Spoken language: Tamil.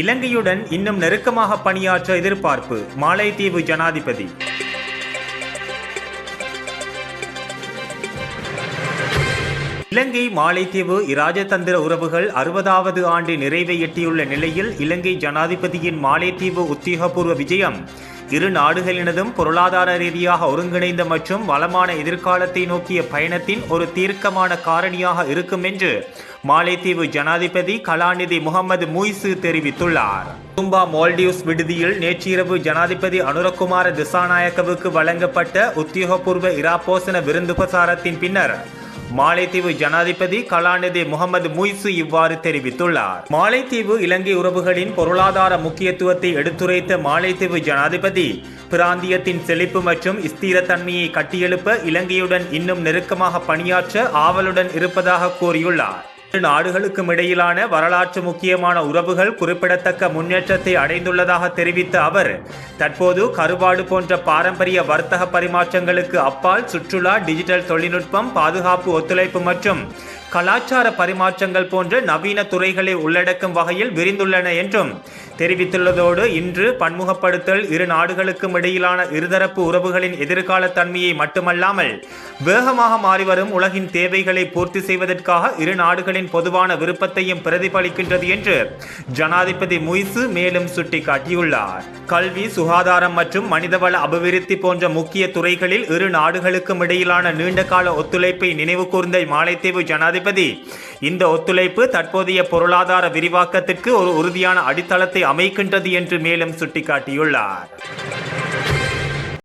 இலங்கையுடன் இன்னும் நெருக்கமாக பணியாற்ற எதிர்பார்ப்பு மாலைத்தீவு ஜனாதிபதி. இலங்கை மாலைத்தீவு இராஜதந்திர உறவுகள் அறுபதாவது ஆண்டு நிறைவை எட்டியுள்ள நிலையில் இலங்கை ஜனாதிபதியின் மாலைத்தீவு உத்தியோகபூர்வ விஜயம் இரு நாடுகளினதும் பொருளாதார ரீதியாக ஒருங்கிணைந்த மற்றும் வளமான எதிர்காலத்தை நோக்கிய பயணத்தின் ஒரு தீர்க்கமான காரணியாக இருக்கும் என்று மாலைத்தீவு ஜனாதிபதி கலாநிதி முகமது முய்சு தெரிவித்துள்ளார். தும்பா மால்டிவ்ஸ் விடுதியில் நேற்றிரவு ஜனாதிபதி அனுரகுமார திசாநாயக்கவுக்கு வழங்கப்பட்ட உத்தியோகபூர்வ இராப்போசன விருந்துபசாரத்தின் பின்னர் மாலைத்தீவு ஜனாதிபதி கலாநிதி முகமது முய்சு இவ்வாறு தெரிவித்துள்ளார். மாலைத்தீவு இலங்கை உறவுகளின் பொருளாதார முக்கியத்துவத்தை எடுத்துரைத்த மாலைத்தீவு ஜனாதிபதி பிராந்தியத்தின் செழிப்பு மற்றும் ஸ்திரத்தன்மையை கட்டியெழுப்ப இலங்கையுடன் இன்னும் நெருக்கமாக பணியாற்ற ஆவலுடன் இருப்பதாக கூறியுள்ளார். இரு நாடுகளுக்கும் இடையிலான வரலாற்று முக்கியமான உறவுகள் குறிப்பிடத்தக்க முன்னேற்றத்தை அடைந்துள்ளதாக தெரிவித்த அவர் தற்போது கருவாடு போன்ற பாரம்பரிய வர்த்தக பரிமாற்றங்களுக்கு அப்பால் சுற்றுலா டிஜிட்டல் தொழில்நுட்பம் பாதுகாப்பு ஒத்துழைப்பு மற்றும் கலாச்சார பரிமாற்றங்கள் போன்ற நவீன துறைகளை உள்ளடக்கும் வகையில் விரிந்துள்ளன என்றும் தெரிவித்துள்ளதோடு இன்று பன்முகப்படுத்தல் இரு நாடுகளுக்கும் இடையிலான இருதரப்பு உறவுகளின் எதிர்கால தன்மையை மட்டுமல்லாமல் வேகமாக மாறிவரும் உலகின் தேவைகளை பூர்த்தி செய்வதற்காக இரு நாடுகளின் பொதுவான விருப்பத்தையும் பிரதிபலிக்கின்றது என்று ஜனாதிபதி முய்சு மேலும் சுட்டிக்காட்டியுள்ளார். கல்வி சுகாதாரம் மற்றும் மனிதவள அபிவிருத்தி போன்ற முக்கிய துறைகளில் இரு நாடுகளுக்கும் இடையிலான நீண்டகால ஒத்துழைப்பை நினைவு கூர்ந்த மாலைத்தீவு ஜனாதிபதி. இந்த ஒத்துழைப்பு தற்போதைய பொருளாதார விரிவாக்கத்திற்கு ஒரு உறுதியான அடித்தளத்தை அமைக்கின்றது என்று மேலும் சுட்டிக்காட்டியுள்ளார்.